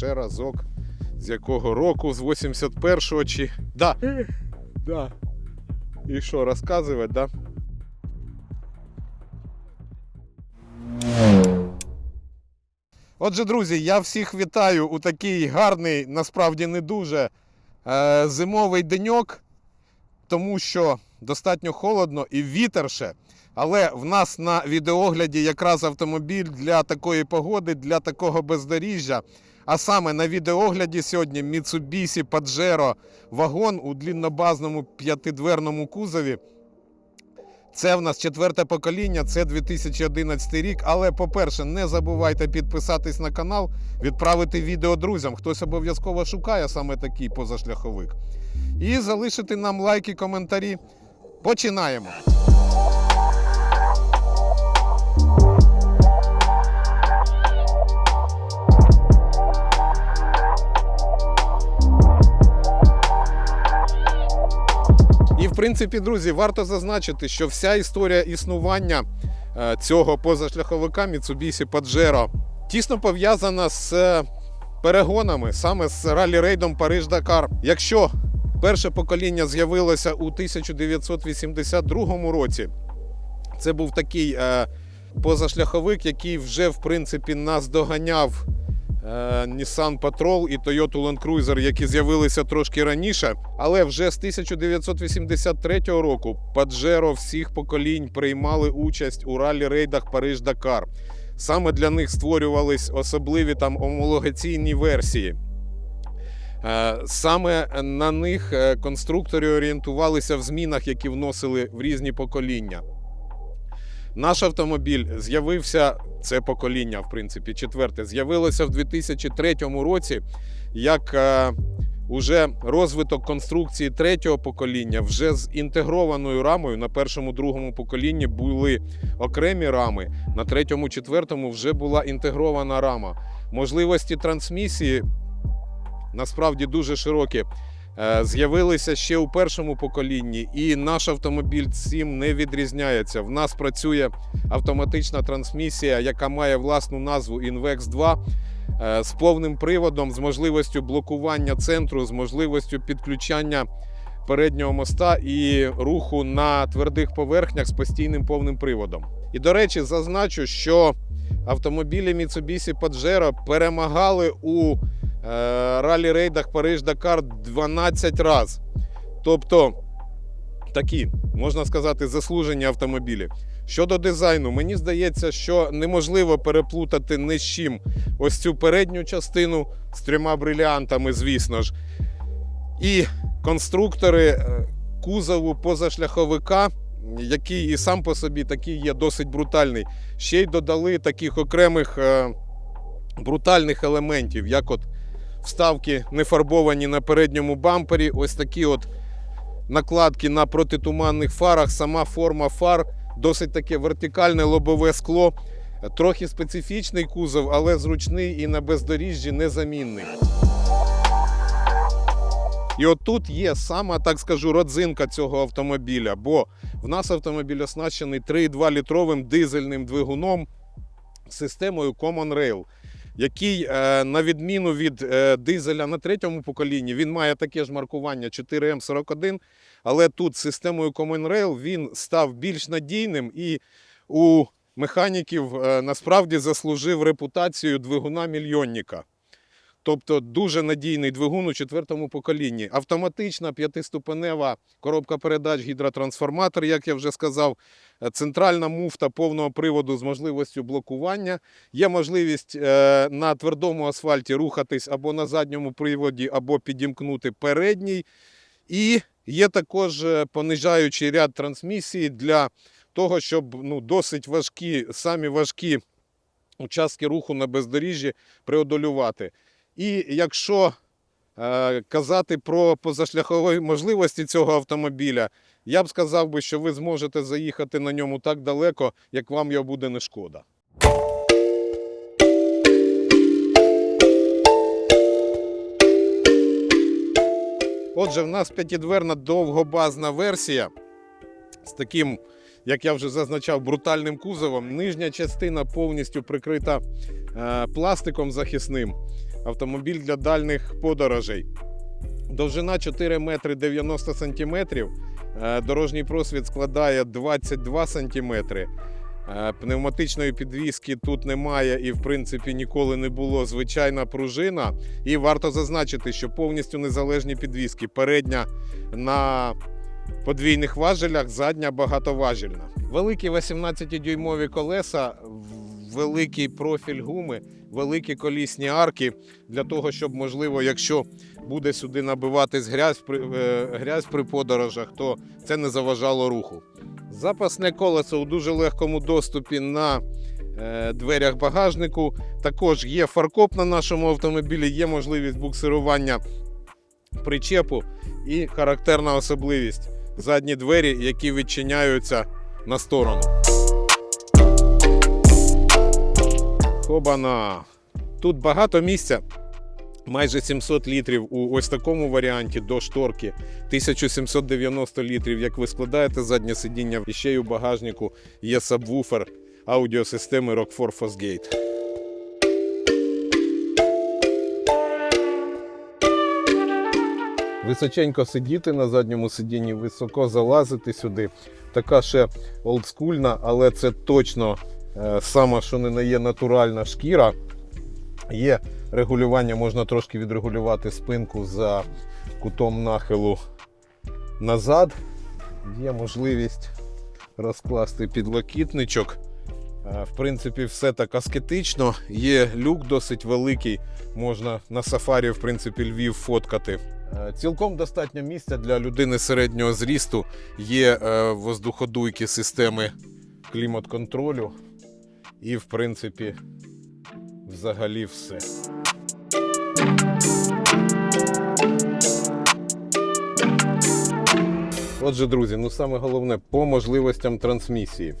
ще разок. З якого року? З 81-го чи. Да. Да. І що, розказувати, да? Отже, друзі, я всіх вітаю у такий гарний, насправді не дуже е, зимовий деньок, тому що достатньо холодно і вітер ще. Але в нас на відеогляді якраз автомобіль для такої погоди, для такого бездоріжжя. А саме на відеогляді сьогодні Mitsubishi Pajero вагон у дліннобазному п'ятидверному кузові. Це в нас четверте покоління, це 2011 рік. Але, по-перше, не забувайте підписатись на канал, відправити відео друзям. Хтось обов'язково шукає саме такий позашляховик. І залишити нам лайки, коментарі. Починаємо. Принципі, друзі, варто зазначити, що вся історія існування е, цього позашляховика Mitsubishi Pajero тісно пов'язана з е, перегонами, саме з ралі-рейдом Париж-Дакар. Якщо перше покоління з'явилося у 1982 році, це був такий е, позашляховик, який вже в принципі нас доганяв е, Nissan Patrol і Toyota Land Cruiser, які з'явилися трошки раніше. Але вже з 1983 року Pajero всіх поколінь приймали участь у ралі-рейдах Париж-Дакар. Саме для них створювались особливі там омологаційні версії. Е, Саме на них е, конструктори орієнтувалися в змінах, які вносили в різні покоління. Наш автомобіль з'явився, це покоління, в принципі, четверте, з'явилося в 2003 році як е, уже розвиток конструкції третього покоління, вже з інтегрованою рамою. На першому, другому поколінні були окремі рами, на третьому, четвертому вже була інтегрована рама. Можливості трансмісії насправді дуже широкі. Е, З'явилися ще у першому поколінні, і наш автомобіль цим не відрізняється. В нас працює автоматична трансмісія, яка має власну назву Invex 2 е, з повним приводом, з можливістю блокування центру, з можливістю підключання переднього моста і руху на твердих поверхнях з постійним повним приводом. І до речі, зазначу, що автомобілі Mitsubishi Pajero перемагали у е, ралі-рейдах Париж-Дакар 12 разів. Тобто такі, можна сказати, заслужені автомобілі. Щодо дизайну, мені здається, що неможливо переплутати ні з чим ось цю передню частину з трьома бриліантами, звісно ж. І конструктори е, кузову позашляховика, який і сам по собі такий є досить брутальний, ще й додали таких окремих е, брутальних елементів, як от вставки не фарбовані на передньому бампері, ось такі от накладки на протитуманних фарах, сама форма фар, досить таке вертикальне лобове скло. Трохи специфічний кузов, але зручний і на бездоріжжі незамінний. І от тут є сама, так скажу, родзинка цього автомобіля, бо в нас автомобіль оснащений 3,2 літровим дизельним двигуном з системою Common Rail, який, е, на відміну від е, дизеля на третьому поколінні, він має таке ж маркування 4М41, але тут системою Common Rail він став більш надійним і у механіків е, насправді заслужив репутацію двигуна мільйонника. Тобто дуже надійний двигун у четвертому поколінні. Автоматична п'ятиступенева коробка передач, гідротрансформатор, як я вже сказав, е, центральна муфта повного приводу з можливістю блокування. Є можливість е, на твердому асфальті рухатись або на задньому приводі, або підімкнути передній. І є також е, понижаючий ряд трансмісії для того, щоб ну, досить важкі, самі важкі участки руху на бездоріжжі преодолювати. І якщо е, казати про позашляхові можливості цього автомобіля, я б сказав би, що ви зможете заїхати на ньому так далеко, як вам його буде не шкода. Отже, в нас п'ятидверна довгобазна версія з таким, як я вже зазначав, брутальним кузовом. Нижня частина повністю прикрита е, пластиком захисним. автомобіль для дальніх подорожей. Довжина 4 метри 90 сантиметрів. Е, Дорожній просвіт складає 22 сантиметри. Е, Пневматичної підвіски тут немає і, в принципі, ніколи не було. Звичайна пружина. І варто зазначити, що повністю незалежні підвіски. Передня на подвійних важелях, задня багатоважільна. Великі 18-дюймові колеса, великий профіль гуми, великі колісні арки для того, щоб, можливо, якщо буде сюди набиватись грязь е, грязь при подорожах, то це не заважало руху. Запасне колесо у дуже легкому доступі на е, дверях багажнику. Також є фаркоп на нашому автомобілі, є можливість буксирування причепу і характерна особливість задні двері, які відчиняються на сторону. Хобана. Тут багато місця. Майже 700 літрів у ось такому варіанті до шторки, 1790 літрів. Як ви складаєте заднє сидіння, і ще й у багажнику є сабвуфер аудіосистеми Rockford Fosgate. Височенько сидіти на задньому сидінні, високо залазити сюди. Така ще олдскульна, але це точно е, сама, що не є натуральна шкіра. Є регулювання, можна трошки відрегулювати спинку за кутом нахилу назад. Є можливість розкласти підлокітничок. Е, В принципі, все так аскетично. Є люк досить великий, можна на сафарі, в принципі, Львів фоткати. Е, Цілком достатньо місця для людини середнього зрісту. Є е, воздуходуйки системи клімат-контролю. І, в принципі, взагалі все. Отже, друзі, ну саме головне по можливостям трансмісії.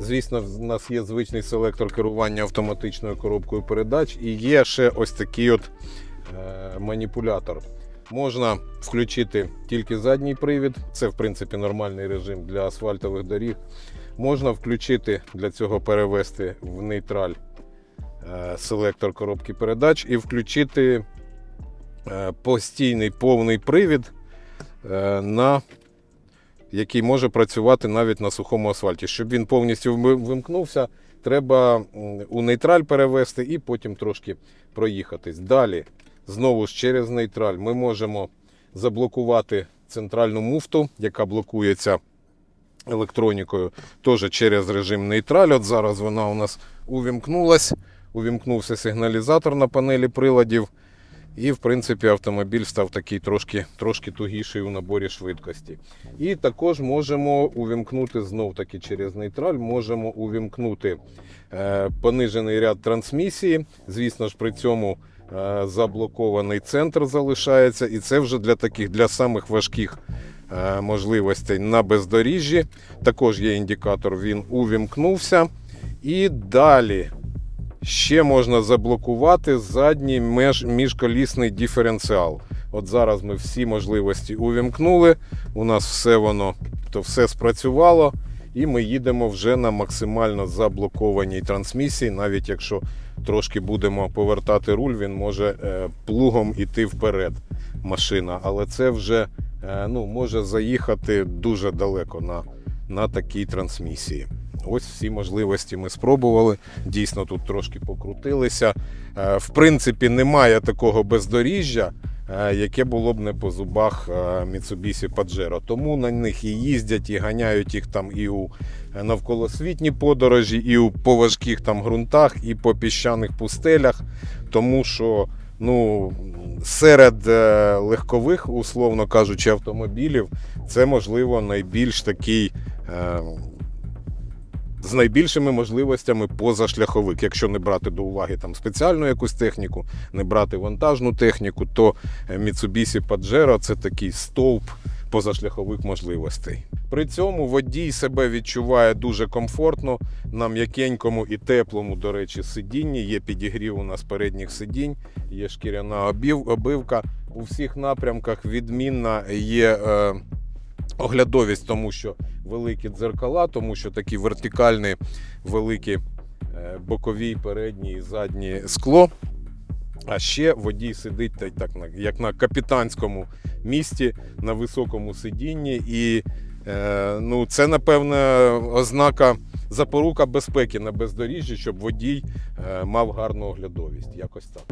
Звісно, в нас є звичний селектор керування автоматичною коробкою передач, і є ще ось такий от е, маніпулятор. Можна включити тільки задній привід, це в принципі нормальний режим для асфальтових доріг. Можна включити для цього перевести в нейтраль е, селектор коробки передач і включити е, постійний повний привід, е, на який може працювати навіть на сухому асфальті. Щоб він повністю вимкнувся, треба у нейтраль перевести і потім трошки проїхатись. Далі, знову ж через нейтраль, ми можемо заблокувати центральну муфту, яка блокується електронікою, теж через режим нейтраль. От зараз вона у нас увімкнулась, увімкнувся сигналізатор на панелі приладів. І, в принципі, автомобіль став такий трошки, трошки тугіший у наборі швидкості. І також можемо увімкнути знов таки через нейтраль, можемо увімкнути е, понижений ряд трансмісії. Звісно ж, при цьому заблокований центр залишається. І це вже для таких для самих важких е, можливостей на бездоріжжі. Також є індикатор, він увімкнувся. І далі ще можна заблокувати задній меж, міжколісний диференціал. От зараз ми всі можливості увімкнули. У нас все воно то все спрацювало, і ми їдемо вже на максимально заблокованій трансмісії. Навіть якщо трошки будемо повертати руль, він може е, плугом іти вперед. Машина, але це вже е, ну, може заїхати дуже далеко на, на такій трансмісії. Ось всі можливості ми спробували. Дійсно, тут трошки покрутилися. Е, В принципі, немає такого бездоріжжя, яке було б не по зубах е, Mitsubishi Pajero. Тому на них і їздять, і ганяють їх там і у навколосвітні подорожі, і у по важких там ґрунтах, і по піщаних пустелях. Тому що ну, серед е, легкових, условно кажучи, автомобілів, це можливо найбільш такий. З найбільшими можливостями позашляховик. Якщо не брати до уваги там спеціальну якусь техніку, не брати вантажну техніку, то е, Mitsubishi Pajero це такий стовп позашляхових можливостей. При цьому водій себе відчуває дуже комфортно на м'якенькому і теплому, до речі, сидінні. Є підігрів у нас передніх сидінь, є шкіряна обивка. У всіх напрямках відмінна є. Е, оглядовість, тому що великі дзеркала, тому що такі вертикальні, великі е, бокові, передні і задні скло. А ще водій сидить та так, як на капітанському місці на високому сидінні. І е, ну, це, напевне, ознака запорука безпеки на бездоріжжі, щоб водій е, мав гарну оглядовість. Якось так.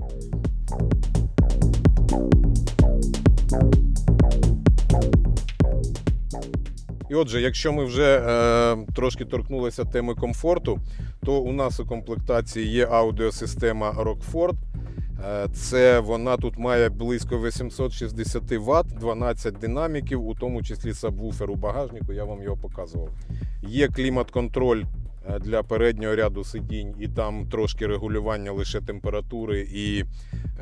Отже, якщо ми вже е, трошки торкнулися теми комфорту, то у нас у комплектації є аудіосистема Rockford. Е, Це вона тут має близько 860 Вт, 12 динаміків, у тому числі сабвуфер у багажнику, я вам його показував. Є клімат-контроль е, для переднього ряду сидінь, і там трошки регулювання лише температури і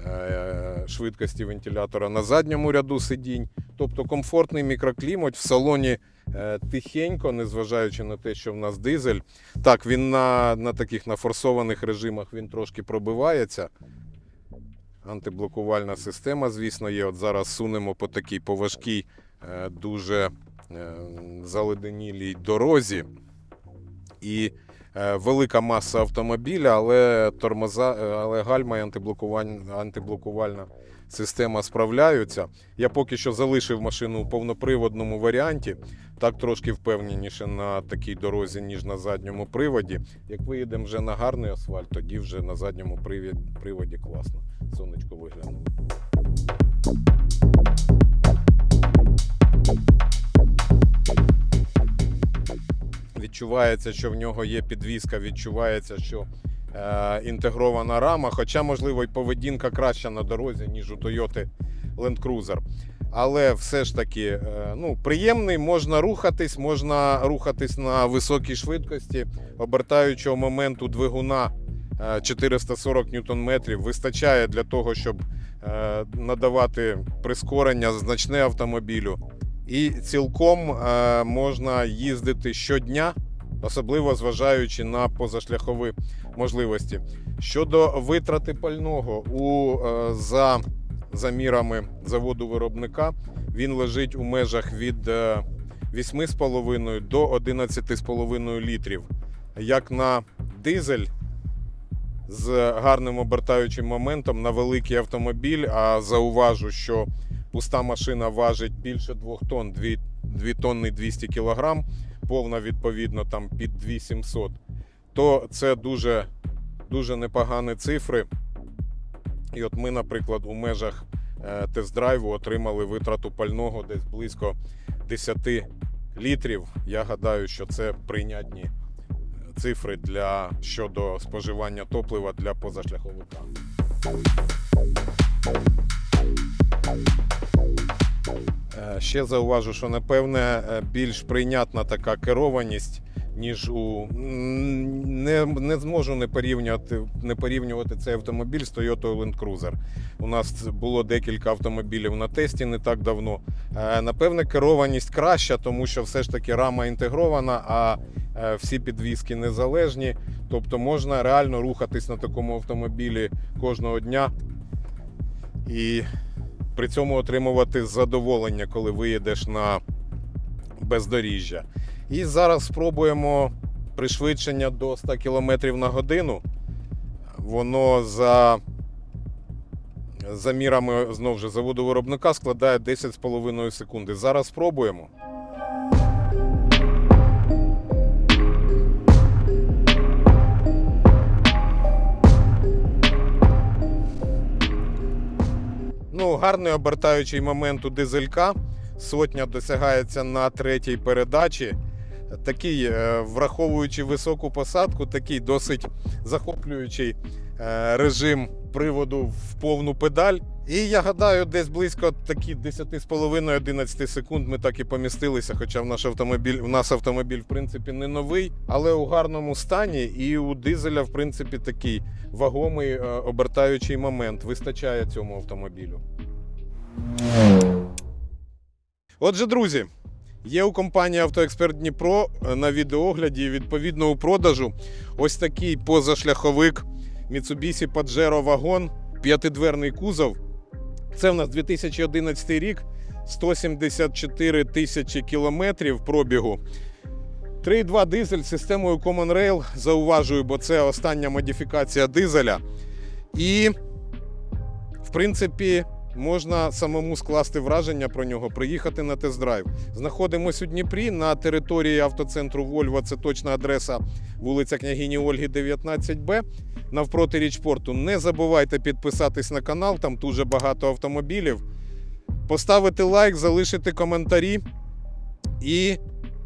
е, швидкості вентилятора на задньому ряду сидінь. Тобто комфортний мікроклімат в салоні тихенько, незважаючи на те, що в нас дизель. Так, він на, на таких на форсованих режимах він трошки пробивається. Антиблокувальна система, звісно, є. От зараз сунемо по такій по важкій, е, дуже е, заледенілій дорозі. І е, велика маса автомобіля, але тормоза, е, але гальма і антиблокувальна, антиблокувальна система справляються. Я поки що залишив машину у повноприводному варіанті. Так трошки впевненіше на такій дорозі, ніж на задньому приводі. Як виїдемо вже на гарний асфальт, тоді вже на задньому приводі класно. Сонечко виглянуло. Відчувається, що в нього є підвізка, відчувається, що інтегрована рама. Хоча, можливо, і поведінка краща на дорозі, ніж у Toyota Land Cruiser. Але все ж таки, е, ну, приємний, можна рухатись, можна рухатись на високій швидкості, обертаючого моменту двигуна е, 440 ньютон-метрів вистачає для того, щоб е, надавати прискорення значне автомобілю. І цілком е, можна їздити щодня, особливо зважаючи на позашляхові можливості. Щодо витрати пального у е, за замірами заводу виробника, він лежить у межах від е, 8,5 до 11,5 літрів. Як на дизель з гарним обертаючим моментом на великий автомобіль, а зауважу, що пуста машина важить більше 2 тонн, 2, 2 тонни 200 кг, повна відповідно там під 2700, то це дуже, дуже непогані цифри. І от ми, наприклад, у межах е, тест-драйву отримали витрату пального десь близько 10 літрів. Я гадаю, що це прийнятні цифри для щодо споживання топлива для позашляховика. Ще зауважу, що напевне е, більш прийнятна така керованість, ніж у не, не зможу не порівнювати, не порівнювати цей автомобіль з Toyota Land Cruiser. У нас було декілька автомобілів на тесті не так давно. Е, Напевне, керованість краща, тому що все ж таки рама інтегрована, а е, всі підвіски незалежні. Тобто можна реально рухатись на такому автомобілі кожного дня. І при цьому отримувати задоволення, коли виїдеш на бездоріжжя. І зараз спробуємо пришвидшення до 100 км на годину. Воно за мірами знову ж заводу виробника складає 10,5 секунди. Зараз спробуємо. Гарний обертаючий момент у дизелька. Сотня досягається на третій передачі. Такий, е, враховуючи високу посадку, такий досить захоплюючий е, режим приводу в повну педаль. І я гадаю, десь близько такі 10,5-11 секунд ми так і помістилися. Хоча в наш автомобіль, у нас автомобіль, в принципі, не новий, але у гарному стані. І у дизеля, в принципі, такий вагомий е, обертаючий момент. Вистачає цьому автомобілю. Отже, друзі, є у компанії Автоексперт Дніпро на відеогляді відповідно у продажу ось такий позашляховик Mitsubishi Pajero Wagon, п'ятидверний кузов. Це в нас 2011 рік, 174 тисячі кілометрів пробігу. 3,2 дизель з системою Common Rail, зауважую, бо це остання модифікація дизеля. І в принципі, можна самому скласти враження про нього, приїхати на тест-драйв. Знаходимося у Дніпрі на території автоцентру Вольво. Це точна адреса вулиця Княгині Ольги, 19Б. Навпроти річпорту. Не забувайте підписатись на канал, там дуже багато автомобілів. Поставити лайк, залишити коментарі і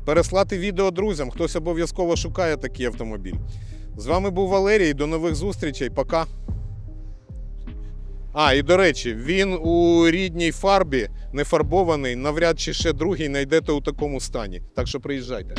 переслати відео друзям. Хтось обов'язково шукає такий автомобіль. З вами був Валерій. До нових зустрічей. Пока. А, і до речі, він у рідній фарбі не фарбований. Навряд чи ще другий знайдете у такому стані. Так що приїжджайте.